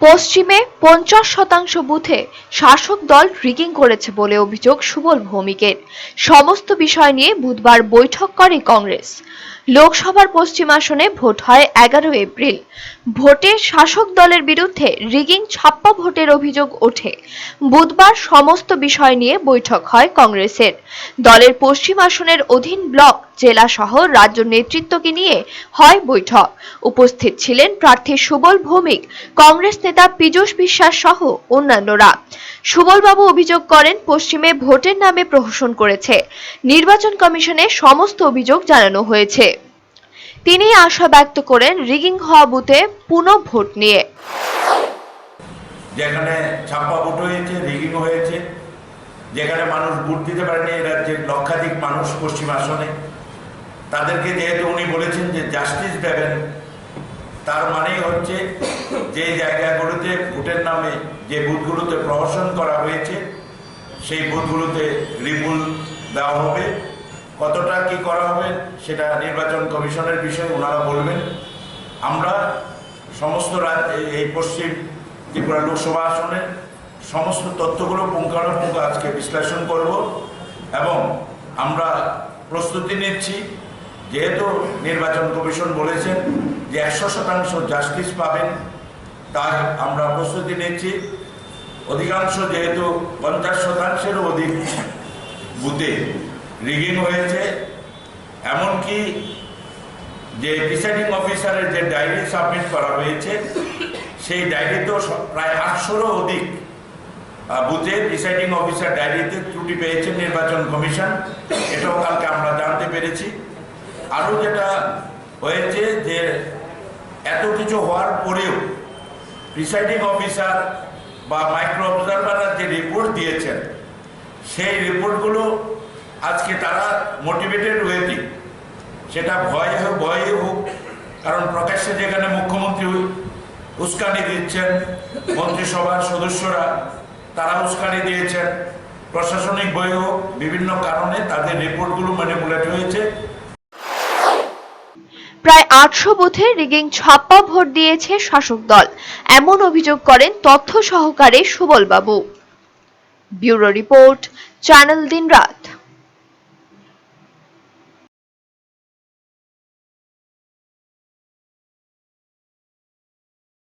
পশ্চিমে পঞ্চাশ শতাংশ বুথে শাসক দল রিগিং করেছে বলে অভিযোগ সুবল ভৌমিকের। সমস্ত বিষয় নিয়ে বুধবার বৈঠক করে কংগ্রেস। লোকসভার পশ্চিম আসনে ভোট হয় এগারো এপ্রিল। ভোটে শাসক দলের বিরুদ্ধে রিগিং ছাপ্পা ভোটের অভিযোগ ওঠে। বুধবার সমস্ত বিষয় নিয়ে বৈঠক হয় কংগ্রেসের। দলের পশ্চিম আসনের অধীন ব্লক, জেলা সহ রাজ্য নেতৃত্বকে নিয়ে হয় বৈঠক। উপস্থিত ছিলেন প্রার্থী সুবল ভৌমিক, কংগ্রেস নেতা পীযূষ বিশ্বাস সহ অন্যান্যরা। সুবলবাবু অভিযোগ করেন, পশ্চিমে ভোটের নামে প্রহসন করেছে। নির্বাচন কমিশনে সমস্ত অভিযোগ জানানো হয়েছে। তিনি আশা ব্যক্ত করেন, রিগিং হওয়া বুথে পুনঃ ভোট নিয়ে। যেখানে ছাপ্পা ভোট হয়েছে রিগিং হয়েছে। যেখানে মানুষ ভোট দিতে পারেনি এই রাজ্যের লক্ষাধিক মানুষ পশ্চিম আসনে, তাদেরকে যেহেতু উনি বলেছেন যে জাস্টিস দেবেন তার মানেই হচ্ছে যে জায়গাগুলোতে ভোটের নামে যে বুথগুলোতে প্রহসন করা হয়েছে, সেই বুথগুলোতে রিপুল দেওয়া হবে। কতটা কি করা হবে সেটা নির্বাচন কমিশনের বিষয়ে ওনারা বলবেন। আমরা সমস্ত রাজ্য, এই পশ্চিম ত্রিপুরা লোকসভা আসনের সমস্ত তথ্যগুলো পুঙ্খানুপুঙ্খ আজকে বিশ্লেষণ করব এবং আমরা প্রস্তুতি নিচ্ছি। যেহেতু নির্বাচন কমিশন বলেছেন যে একশো শতাংশ জাস্টিস পাবেন। তাই আমরা প্রস্তুতি নিচ্ছি। অধিকাংশ যেহেতু পঞ্চাশ শতাংশেরও অধিক বুথে রিগিং হয়েছে। এমনকি যে প্রিসাইডিং অফিসারের যে ডায়েরি সাবমিট করা হয়েছে, সেই ডায়েরিতেও প্রায় আটশোরও অধিক বুথে প্রিসাইডিং অফিসার ডায়েরিতে ত্রুটি পেয়েছে নির্বাচন কমিশন। এটাও কালকে আমরা জানতে পেরেছি। আরও যেটা হয়েছে যে এত কিছু হওয়ার পরেও প্রিসাইডিং অফিসার বা মাইক্রো অবজারভাররা যে রিপোর্ট দিয়েছেন, সেই রিপোর্টগুলো আজকে তারা মোটিভেটেড হয়েছে সেটা ভয় হোক ভয়ে হোক, কারণ প্রকাশ্যে যেখানে মুখ্যমন্ত্রী উস্কানি দিচ্ছেন, মন্ত্রিসভার সদস্যরা, তারা উস্কানি দিয়েছেন। প্রশাসনিক বই হোক বিভিন্ন কারণে তাদের রিপোর্টগুলো ম্যানিপুলেট হয়েছে। প্রায় আটশো বুথে রিগিং ছাপ্পা ভোট দিয়েছে শাসক দল। এমন অভিযোগ করেন তথ্য সহকারে সুবলবাবু। ব্যুরো রিপোর্ট, চ্যানেল দিনরাত।